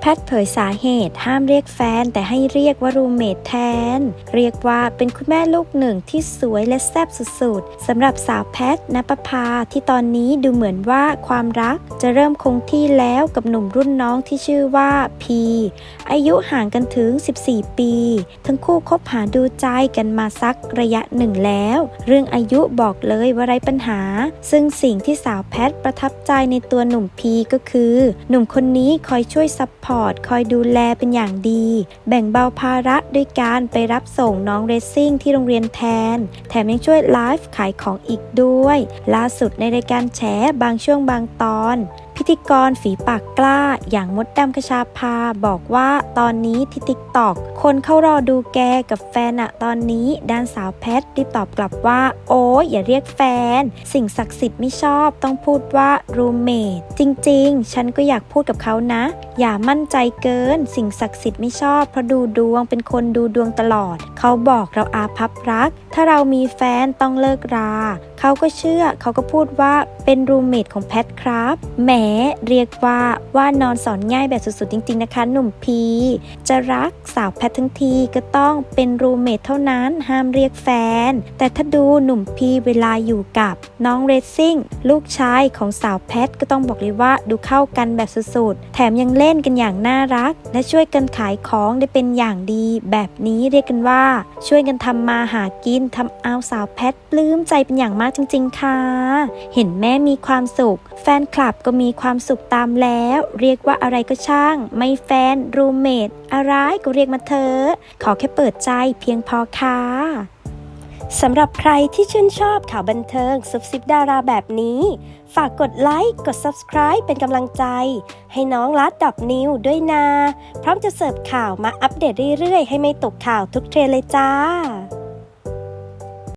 แพทเผยสาเหตุห้ามเรียกแฟน แต่ให้เรียกว่ารูเมทแทน เรียกว่าเป็นคุณแม่ลูกหนึ่งที่สวยและแซ่บสุดๆสำหรับสาวแพทนปภาที่ตอนนี้ดูเหมือนว่าความรักจะเริ่มคงที่แล้วกับหนุ่มรุ่นน้องที่ชื่อว่าพี อายุห่างกันถึง 14 ปี ทั้งคู่คบหาดูใจกันมาสักระยะหนึ่งแล้ว เรื่องอายุบอกเลยว่าไรปัญหา ซึ่งสิ่งที่สาวแพทประทับใจในตัวหนุ่มพีก็คือ หนุ่มคนนี้คอยช่วยซัพพอร์ตคอยดูแลเป็นอย่างดี แบ่งเบาภาระด้วยการไปรับส่งน้องเรซซิ่งที่โรงเรียนแทน แถมยังช่วยไลฟ์ขายของอีกด้วย ล่าสุดในรายการแฉบางช่วงบางตอน พิธีกรฝีปากกล้า อย่างมดดำคชาภาบอกว่าตอนนี้ที่ติ๊กตอกคนเข้ารอดูแกกับแฟนอะตอนนี้ด้านสาวแพทรีบตอบกลับว่า โอ้ยอย่าเรียกแฟน สิ่งศักดิ์สิทธิ์ไม่ชอบต้องพูดว่ารูเมทจริงๆ ฉันก็อยากพูดกับเขานะ อย่ามั่นใจเกิน สิ่งศักดิ์สิทธิ์ไม่ชอบเพราะดูดวงเป็นคนดูดวงตลอด เขาบอกเราอาภัพรัก ถ้าเรามีแฟนต้องเลิกราเขาก็เชื่อเขาก็พูดว่าเป็นรูมเมทของแพทครับแหมเรียกว่าว่านอนสอนง่ายแบบสุดๆจริง ๆนะคะ หนุ่มพีจะรักสาวแพททั้งทีก็ต้องเป็นรูมเมทเท่านั้นห้ามเรียกแฟน แต่ถ้าดูหนุ่มพีเวลาอยู่กับน้องเรซซิ่งลูกชายของสาวแพทก็ต้องบอกเลยว่าดูเข้ากันแบบสุดๆแถมยังเล่นกันอย่างน่ารัก และช่วยกันขายของได้เป็นอย่างดี แบบนี้เรียกกันว่า ช่วยกันทำมาหากินทำเอาสาวแพทปลื้มใจเป็นอย่างมากจริงๆ ค่ะ เห็นแม่มีความสุข แฟนคลับก็มีความสุขตามแล้ว เรียกว่าอะไรก็ช่าง ไม่แฟน รูเมทอะไรก็เรียกมาเถอะขอแค่เปิดใจเพียงพอค่ะสำหรับใครที่ชื่นชอบข่าวบันเทิงซุบซิบดาราแบบนี้ ฝากกดไลค์ กด Subscribe เป็นกำลังใจ ให้น้องลัดดอกนิวด้วยนะพร้อมจะเสิร์ฟข่าวมาอัปเดตเรื่อยๆ ให้ไม่ตกข่าวทุกเทรนเลยจ้า